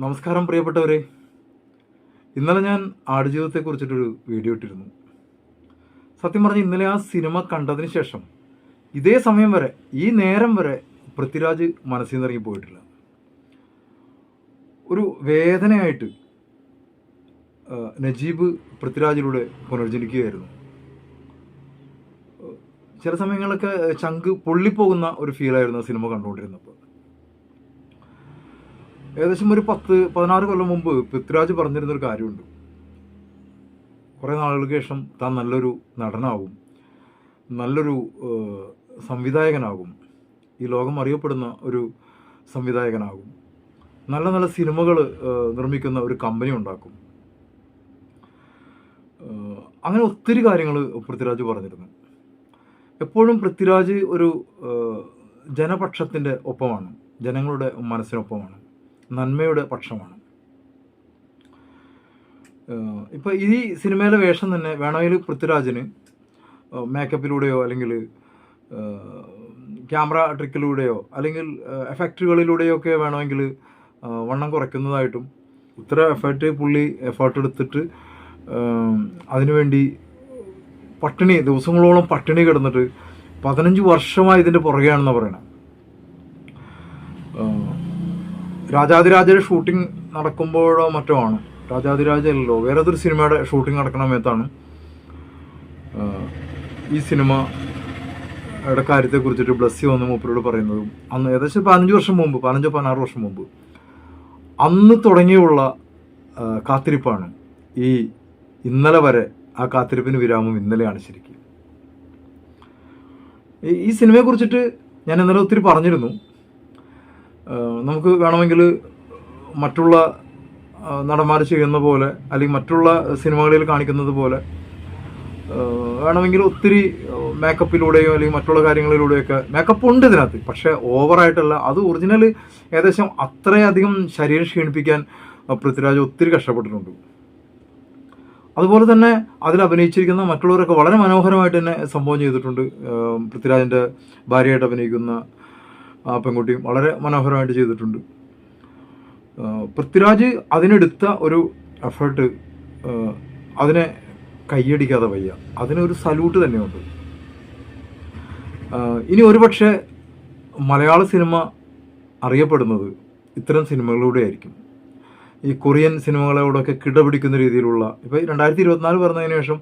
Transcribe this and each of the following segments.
നമസ്കാരം പ്രിയപ്പെട്ടവരെ. ഇന്നലെ ഞാൻ ആടുജീവിതത്തെക്കുറിച്ചിട്ടൊരു വീഡിയോ ഇട്ടിരുന്നു. സത്യം പറഞ്ഞ് ഇന്നലെ ആ സിനിമ കണ്ടതിന് ശേഷം ഇതേ സമയം വരെ ഈ നേരം വരെ പൃഥ്വിരാജ് മനസ്സിൽ നിന്ന് ഇറങ്ങി പോയിട്ടില്ല. ഒരു വേദനയായിട്ട് നജീബ് പൃഥ്വിരാജിലൂടെ പുനർജനിക്കുകയായിരുന്നു. ചില സമയങ്ങളൊക്കെ ചങ്ക് പൊള്ളിപ്പോകുന്ന ഒരു ഫീലായിരുന്നു സിനിമ കണ്ടുകൊണ്ടിരുന്നപ്പോൾ. ഏകദേശം ഒരു പത്ത് പതിനാറ് കൊല്ലം മുമ്പ് പൃഥ്വിരാജ് പറഞ്ഞിരുന്നൊരു കാര്യമുണ്ട്. കുറേ നാളുകൾക്ക് ശേഷം താൻ നല്ലൊരു നടനാകും നല്ലൊരു സംവിധായകനാകും ഈ ലോകം അറിയപ്പെടുന്ന ഒരു സംവിധായകനാകും നല്ല നല്ല സിനിമകൾ നിർമ്മിക്കുന്ന ഒരു കമ്പനി ഉണ്ടാക്കും. അങ്ങനെ ഒത്തിരി കാര്യങ്ങൾ പൃഥ്വിരാജ് പറഞ്ഞിരുന്നു. എപ്പോഴും പൃഥ്വിരാജ് ഒരു ജനപക്ഷത്തിന്റെ ഒപ്പമാണ് ജനങ്ങളുടെ മനസ്സിനൊപ്പമാണ്. നന്മയുടെ പക്ഷമാണ്. ഇപ്പോൾ ഇപ്പൊ ഈ സിനിമയിലെ വേഷം തന്നെ വേണമെങ്കിൽ പൃഥ്വിരാജിന് മേക്കപ്പിലൂടെയോ അല്ലെങ്കിൽ ക്യാമറ ട്രിക്കിലൂടെയോ അല്ലെങ്കിൽ എഫക്റ്റുകളിലൂടെയോ ഒക്കെ വേണമെങ്കിൽ വണ്ണം കുറയ്ക്കുന്നതായിട്ടും ഇത്ര എഫേർട്ട് പുള്ളി എഫേർട്ട് എടുത്തിട്ട് അതിനുവേണ്ടി പട്ടിണി ദിവസങ്ങളോളം പട്ടിണി കിടന്നിട്ട് പതിനഞ്ച് വർഷമായി ഇതിന്റെ പുറകെയാണെന്നാണ് പറയണത് രാജാതിരാജയുടെ ഷൂട്ടിംഗ് നടക്കുമ്പോഴോ മറ്റോ ആണ്. രാജാതിരാജല്ലോ വേറെ ഏതൊരു സിനിമയുടെ ഷൂട്ടിംഗ് നടക്കുന്ന സമയത്താണ് ഈ ഈ സിനിമയുടെ കാര്യത്തെ കുറിച്ചിട്ട് ബ്ലസ്സി വന്ന് മൂപ്പരോട് പറയുന്നതും. അന്ന് ഏകദേശം പതിനഞ്ച് വർഷം മുമ്പ് പതിനഞ്ചോ പതിനാറ് വർഷം മുമ്പ്. അന്ന് തുടങ്ങിയുള്ള കാത്തിരിപ്പാണ്. ഈ ഇന്നലെ വരെ ആ കാത്തിരിപ്പിന് വിരാമം ഇന്നലെയാണ് ശരിക്കും. ഈ- ഈ സിനിമയെ കുറിച്ചിട്ട് ഞാൻ ഇന്നലെ ഒത്തിരി പറഞ്ഞിരുന്നു. നമുക്ക് വേണമെങ്കിൽ മറ്റുള്ള നടന്മാർ ചെയ്യുന്ന പോലെ അല്ലെങ്കിൽ മറ്റുള്ള സിനിമകളിൽ കാണിക്കുന്നത് പോലെ വേണമെങ്കിൽ ഒത്തിരി മേക്കപ്പിലൂടെയോ അല്ലെങ്കിൽ മറ്റുള്ള കാര്യങ്ങളിലൂടെയൊക്കെ മേക്കപ്പ് ഉണ്ട് ഇതിനകത്ത്. പക്ഷേ ഓവറായിട്ടല്ല അത് ഒറിജിനൽ ഏകദേശം അത്രയധികം ശരീരം ക്ഷീണിപ്പിക്കാൻ പൃഥ്വിരാജ് ഒത്തിരി കഷ്ടപ്പെട്ടിട്ടുണ്ട്. അതുപോലെ തന്നെ അതിൽ അഭിനയിച്ചിരിക്കുന്ന മറ്റുള്ളവരൊക്കെ വളരെ മനോഹരമായിട്ട് തന്നെ സംഭവം ചെയ്തിട്ടുണ്ട്. പൃഥ്വിരാജിന്റെ ഭാര്യയായിട്ട് അഭിനയിക്കുന്ന ആ പെൺകുട്ടിയും വളരെ മനോഹരമായിട്ട് ചെയ്തിട്ടുണ്ട്. പൃഥ്വിരാജ് അതിനെടുത്ത ഒരു എഫേർട്ട് അതിനെ കൈയടിക്കാതെ വയ്യ. അതിനൊരു സല്യൂട്ട് തന്നെയുണ്ട്. ഇനി ഒരുപക്ഷെ മലയാള സിനിമ അറിയപ്പെടുന്നത് ഇത്തരം സിനിമകളിലൂടെ ആയിരിക്കും. ഈ കൊറിയൻ സിനിമകളോടൊക്കെ കിടപിടിക്കുന്ന രീതിയിലുള്ള ഇപ്പോൾ രണ്ടായിരത്തി ഇരുപത്തിനാല് പറഞ്ഞതിന് ശേഷം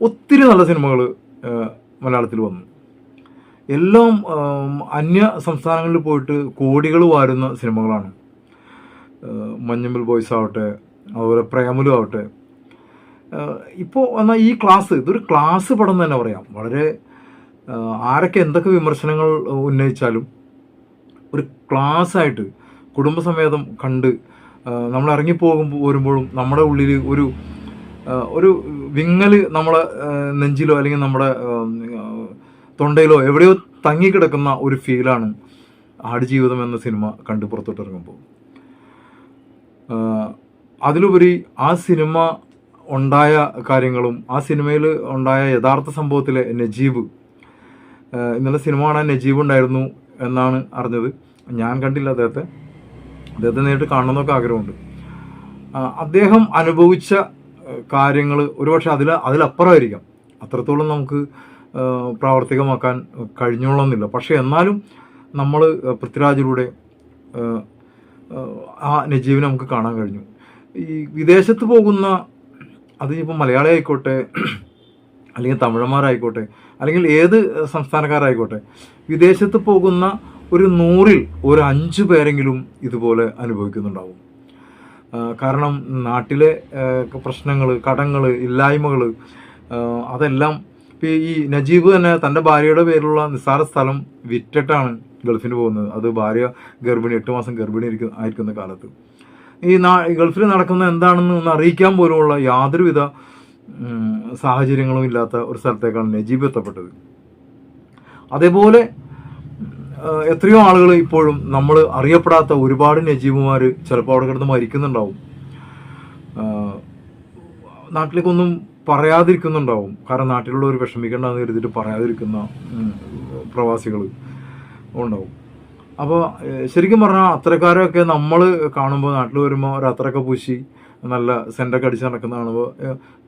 ഒത്തിരി നല്ല സിനിമകൾ മലയാളത്തിൽ വന്നു. എല്ലാം അന്യ സംസ്ഥാനങ്ങളിൽ പോയിട്ട് കോടികൾ വാരുന്ന സിനിമകളാണ്. മഞ്ഞമ്പിൽ ബോയ്സ് ആവട്ടെ അതുപോലെ പ്രേമലു ആവട്ടെ. ഇപ്പോൾ എന്നാൽ ഈ ക്ലാസ് ഇതൊരു ക്ലാസ് പടം തന്നെ പറയാം. വളരെ ആരൊക്കെ എന്തൊക്കെ വിമർശനങ്ങൾ ഉന്നയിച്ചാലും ഒരു ക്ലാസ് ആയിട്ട് കുടുംബസമേതം കണ്ട് നമ്മൾ ഇറങ്ങിപ്പോകുമ്പോൾ വരുമ്പോഴും നമ്മുടെ ഉള്ളിൽ ഒരു ഒരു വിങ്ങൽ നമ്മളെ നെഞ്ചിലോ അല്ലെങ്കിൽ നമ്മുടെ തൊണ്ടയിലോ എവിടെയോ തങ്ങിക്കിടക്കുന്ന ഒരു ഫീലാണ് ആടുജീവിതം എന്ന സിനിമ കണ്ട് പുറത്തോട്ടിറങ്ങുമ്പോൾ. അതിലുപരി ആ സിനിമ ഉണ്ടായ കാര്യങ്ങളും ആ സിനിമയിൽ ഉണ്ടായ യഥാർത്ഥ സംഭവത്തിലെ നജീബ് ഇന്നലെ സിനിമ കാണാൻ നജീബ് ഉണ്ടായിരുന്നു എന്നാണ് അറിഞ്ഞത്. ഞാൻ കണ്ടില്ല അദ്ദേഹത്തെ. അദ്ദേഹത്തെ നേരിട്ട് കാണണമെന്നൊക്കെ ആഗ്രഹമുണ്ട്. അദ്ദേഹം അനുഭവിച്ച കാര്യങ്ങൾ ഒരുപക്ഷെ അതിൽ അതിലപ്പുറമായിരിക്കാം. അത്രത്തോളം നമുക്ക് പ്രാവർത്തികമാക്കാൻ കഴിഞ്ഞോളന്നില്ല. പക്ഷേ എന്നാലും നമ്മൾ പൃഥ്വിരാജിലൂടെ ആ നജീബിനെ നമുക്ക് കാണാൻ കഴിഞ്ഞു. ഈ വിദേശത്ത് പോകുന്ന അത് ഇപ്പം മലയാളി ആയിക്കോട്ടെ അല്ലെങ്കിൽ തമിഴന്മാരായിക്കോട്ടെ അല്ലെങ്കിൽ ഏത് സംസ്ഥാനക്കാരായിക്കോട്ടെ വിദേശത്ത് പോകുന്ന ഒരു നൂറിൽ ഒരു അഞ്ച് പേരെങ്കിലും ഇതുപോലെ അനുഭവിക്കുന്നുണ്ടാവും. കാരണം നാട്ടിലെ പ്രശ്നങ്ങൾ കടങ്ങൾ ഇല്ലായ്മകൾ അതെല്ലാം ഇപ്പം ഈ നജീബ് തന്നെ തന്റെ ഭാര്യയുടെ പേരിലുള്ള നിസ്സാര സ്ഥലം വിറ്റിട്ടാണ് ഗൾഫിന് പോകുന്നത്. അത് ഭാര്യ ഗർഭിണി എട്ട് മാസം ഗർഭിണി ഇരിക്കുന്ന ആയിരിക്കുന്ന കാലത്ത്. ഈ ഗൾഫിൽ നടക്കുന്ന എന്താണെന്ന് ഒന്ന് അറിയിക്കാൻ പോലുമുള്ള യാതൊരുവിധ സാഹചര്യങ്ങളും ഇല്ലാത്ത ഒരു സ്ഥലത്തേക്കാണ് നജീബ് എത്തപ്പെട്ടത്. അതേപോലെ എത്രയോ ആളുകൾ ഇപ്പോഴും നമ്മൾ അറിയപ്പെടാത്ത ഒരുപാട് നജീബുമാർ ചിലപ്പോൾ അവിടെ കിടന്ന് മരിക്കുന്നുണ്ടാവും. നാട്ടിലേക്കൊന്നും പറയാതിരിക്കുന്നുണ്ടാവും. കാരണം നാട്ടിലുള്ളവർ വിഷമിക്കേണ്ടെന്ന് കരുതിയിട്ട് പറയാതിരിക്കുന്ന പ്രവാസികൾ ഉണ്ടാവും. അപ്പോൾ ശരിക്കും പറഞ്ഞാൽ അത്തരക്കാരൊക്കെ നമ്മൾ കാണുമ്പോൾ നാട്ടിൽ വരുമ്പോൾ ഒരു അത്രയൊക്കെ പൂശി നല്ല സെന്റൊക്കെ അടിച്ച് നടക്കുന്ന കാണുമ്പോൾ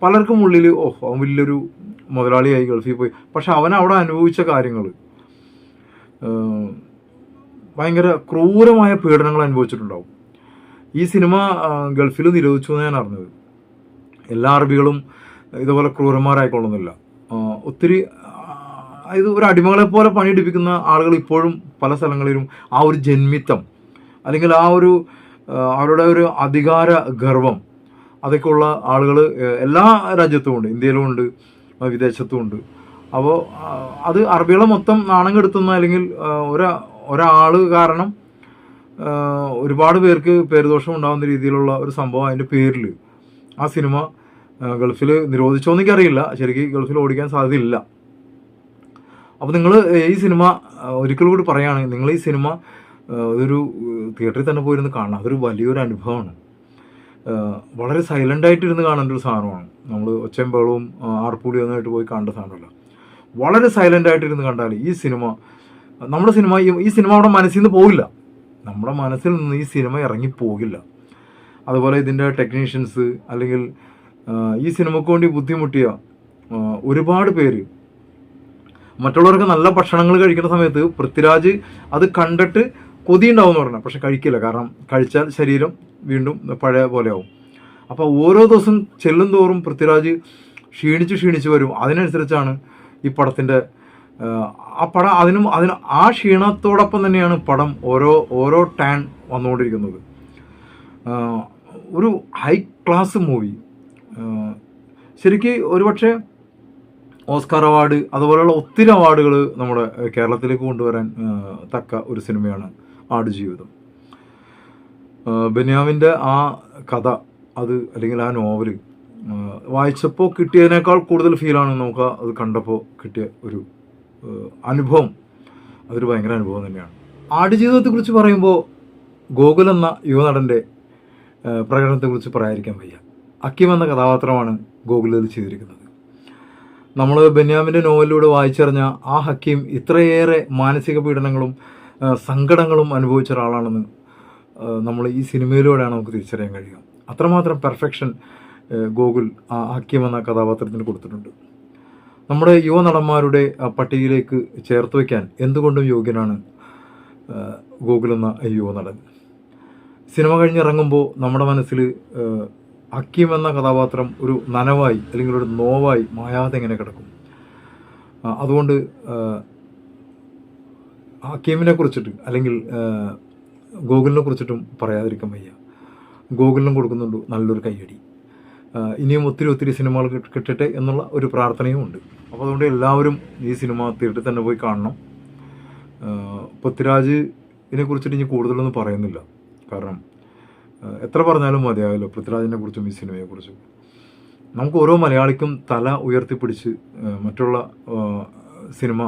പലർക്കും ഉള്ളിൽ ഓ അവൻ വലിയൊരു മുതലാളിയായി ഗൾഫിൽ പോയി. പക്ഷെ അവൻ അവിടെ അനുഭവിച്ച കാര്യങ്ങൾ ഭയങ്കര ക്രൂരമായ പീഡനങ്ങൾ അനുഭവിച്ചിട്ടുണ്ടാവും. ഈ സിനിമ ഗൾഫിൽ നിരോധിച്ചു എന്ന് ഞാൻ അറിഞ്ഞത്. എല്ലാ അറബികളും ഇതുപോലെ ക്രൂരന്മാരായിക്കൊള്ളുന്നില്ല. ഒത്തിരി ഇത് ഒരു അടിമകളെ പോലെ പണിയെടുപ്പിക്കുന്ന ആളുകൾ ഇപ്പോഴും പല സ്ഥലങ്ങളിലും ആ ഒരു ജന്മിത്തം അല്ലെങ്കിൽ ആ ഒരു അവരുടെ ഒരു അധികാര ഗർവം അതൊക്കെ ഉള്ള ആളുകൾ എല്ലാ രാജ്യത്തും ഉണ്ട്. ഇന്ത്യയിലും ഉണ്ട് വിദേശത്തും ഉണ്ട്. അപ്പോൾ അത് അറബികളെ മൊത്തം നാണം കെടുത്തുന്ന അല്ലെങ്കിൽ ഒരാ ഒരാൾ കാരണം ഒരുപാട് പേർക്ക് പേരുദോഷം ഉണ്ടാകുന്ന രീതിയിലുള്ള ഒരു സംഭവം അതിന്റെ പേരിൽ ആ സിനിമ ഗൾഫിൽ നിരോധിച്ചോ എന്നൊക്കെ എനിക്കറിയില്ല. ശരിക്കും ഗൾഫിൽ ഓടിക്കാൻ സാധ്യതയില്ല. അപ്പോൾ നിങ്ങൾ ഈ സിനിമ ഒരിക്കൽ കൂടി പറയുകയാണെങ്കിൽ നിങ്ങൾ ഈ സിനിമ ഒരു തിയേറ്ററിൽ തന്നെ പോയിരുന്ന് കാണണം. അതൊരു വലിയൊരു അനുഭവമാണ്. വളരെ സൈലന്റ് ആയിട്ട് ഇരുന്ന് കാണേണ്ട ഒരു സാധനമാണ്. നമ്മൾ ഒച്ചയും ബഹളവും ആ, ഒന്നായിട്ട് പോയി കാണേണ്ട സാധനമല്ല. വളരെ സൈലന്റ് ആയിട്ട് ഇരുന്ന് കണ്ടാൽ ഈ സിനിമ നമ്മുടെ സിനിമ ഈ- സിനിമ അവിടെ മനസ്സിൽ നിന്ന് പോകില്ല നമ്മുടെ മനസ്സിൽ നിന്ന് ഈ സിനിമ ഇറങ്ങി പോകില്ല. അതുപോലെ ഇതിന്റെ ടെക്നീഷ്യൻസ് അല്ലെങ്കിൽ ഈ സിനിമയ്ക്ക് വേണ്ടി ബുദ്ധിമുട്ടിയ ഒരുപാട് പേര്. മറ്റുള്ളവർക്ക് നല്ല ഭക്ഷണങ്ങൾ കഴിക്കുന്ന സമയത്ത് പൃഥ്വിരാജ് അത് കണ്ടിട്ട് കൊതി ഉണ്ടാവും എന്ന് പറഞ്ഞു. പക്ഷെ കഴിക്കില്ല. കാരണം കഴിച്ചാൽ ശരീരം വീണ്ടും പഴയ പോലെ ആവും. അപ്പോൾ ഓരോ ദിവസം ചെല്ലും തോറും പൃഥ്വിരാജ് ക്ഷീണിച്ച് ക്ഷീണിച്ച് വരും. അതിനനുസരിച്ചാണ് ഈ പടത്തിന്റെ ആ പടം അതിനും അതിന് ആ ക്ഷീണത്തോടൊപ്പം തന്നെയാണ് പടം ഓരോ ഓരോ ടാൻ വന്നുകൊണ്ടിരിക്കുന്നത്. ഒരു ഹൈ ക്ലാസ് മൂവി ശരിക്ക് ഒരുപക്ഷെ ഓസ്കാർ അവാർഡ് അതുപോലെയുള്ള ഒത്തിരി അവാർഡുകൾ നമ്മുടെ കേരളത്തിലേക്ക് കൊണ്ടുവരാൻ തക്ക ഒരു സിനിമയാണ് ആടുജീവിതം ബെന്യാമിന്റെ ആ കഥ അത് അല്ലെങ്കിൽ ആ നോവൽ വായിച്ചപ്പോൾ കിട്ടിയതിനേക്കാൾ കൂടുതൽ ഫീലാണ് നമുക്ക് അത് കണ്ടപ്പോൾ കിട്ടിയ ഒരു അനുഭവം. അതൊരു ഭയങ്കര അനുഭവം തന്നെയാണ്. ആടുജീവിതത്തെക്കുറിച്ച് പറയുമ്പോൾ ഗോകുൽ എന്ന യുവനടന്റെ പ്രകടനത്തെക്കുറിച്ച് പറയാതിരിക്കാൻ വയ്യ. അക്കിം എന്ന കഥാപാത്രമാണ് ഗോകുലിൽ ചെയ്തിരിക്കുന്നത്. നമ്മൾ ബെന്യാമിന്റെ നോവലിലൂടെ വായിച്ചറിഞ്ഞ ആ ഹക്കീം ഇത്രയേറെ മാനസിക പീഡനങ്ങളും സങ്കടങ്ങളും അനുഭവിച്ച ഒരാളാണെന്ന് നമ്മൾ ഈ സിനിമയിലൂടെയാണ് നമുക്ക് തിരിച്ചറിയാൻ കഴിയുക. അത്രമാത്രം പെർഫെക്ഷൻ ഗോകുൽ ആ ഹക്കീം എന്ന കഥാപാത്രത്തിന് കൊടുത്തിട്ടുണ്ട്. നമ്മുടെ യുവ നടന്മാരുടെ പട്ടികയിലേക്ക് ചേർത്ത് വയ്ക്കാൻ എന്തുകൊണ്ടും യോഗ്യനാണ് ഗോകുൽ എന്ന യുവ നടൻ. സിനിമ കഴിഞ്ഞിറങ്ങുമ്പോൾ നമ്മുടെ മനസ്സിൽ ഹക്കീം എന്ന കഥാപാത്രം ഒരു നനവായി അല്ലെങ്കിൽ ഒരു നോവായി മായാതെ ഇങ്ങനെ കിടക്കും. അതുകൊണ്ട് അക്കീമിനെ കുറിച്ചിട്ട് അല്ലെങ്കിൽ ഗോകുലിനെ കുറിച്ചിട്ടും പറയാതിരിക്കാൻ വയ്യ. ഗോകുലിനും കൊടുക്കുന്നുണ്ട് നല്ലൊരു കയ്യടി. ഇനിയും ഒത്തിരി ഒത്തിരി സിനിമകൾ കിട്ട- കിട്ടട്ടെ എന്നുള്ള ഒരു പ്രാർത്ഥനയും ഉണ്ട്. അപ്പോൾ അതുകൊണ്ട് എല്ലാവരും ഈ സിനിമ തിയേറ്ററിൽ തന്നെ പോയി കാണണം. പൃഥ്വിരാജ് പൃഥ്വിരാജിനെ കുറിച്ചിട്ട് ഇനി കൂടുതലൊന്നും പറയുന്നില്ല. കാരണം എത്ര പറഞ്ഞാലും മതിയാവില്ല പൃഥ്വിരാജിനെ കുറിച്ചും ഈ സിനിമയെ കുറിച്ചും. നമുക്ക് ഓരോ മലയാളിക്കും തല ഉയർത്തിപ്പിടിച്ച് മറ്റുള്ള സിനിമ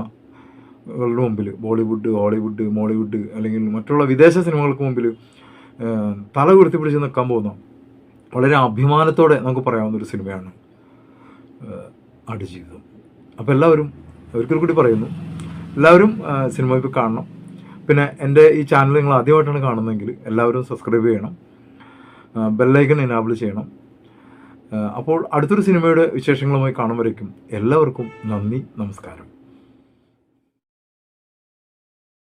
സിനിമകളുടെ മുമ്പിൽ ബോളിവുഡ് ഹോളിവുഡ് മോളിവുഡ് അല്ലെങ്കിൽ മറ്റുള്ള വിദേശ സിനിമകൾക്ക് മുമ്പിൽ തല ഉയർത്തിപ്പിടിച്ച് നിൽക്കാൻ പോകുന്ന വളരെ അഭിമാനത്തോടെ നമുക്ക് പറയാവുന്ന ഒരു സിനിമയാണ് ആടുജീവിതം അപ്പോൾ എല്ലാവരും ഒരിക്കൽ കൂടി പറയുന്നു എല്ലാവരും സിനിമ ഇപ്പോൾ കാണണം. പിന്നെ എന്റെ ഈ ചാനൽ നിങ്ങൾ ആദ്യമായിട്ടാണ് കാണുന്നതെങ്കിൽ എല്ലാവരും സബ്സ്ക്രൈബ് ചെയ്യണം. ബെല്ലൈക്കൺ എനാബിൾ ചെയ്യണം. അപ്പോൾ അടുത്തൊരു സിനിമയുടെ വിശേഷങ്ങളുമായി കാണുമ്പോഴേക്കും എല്ലാവർക്കും നന്ദി നമസ്കാരം.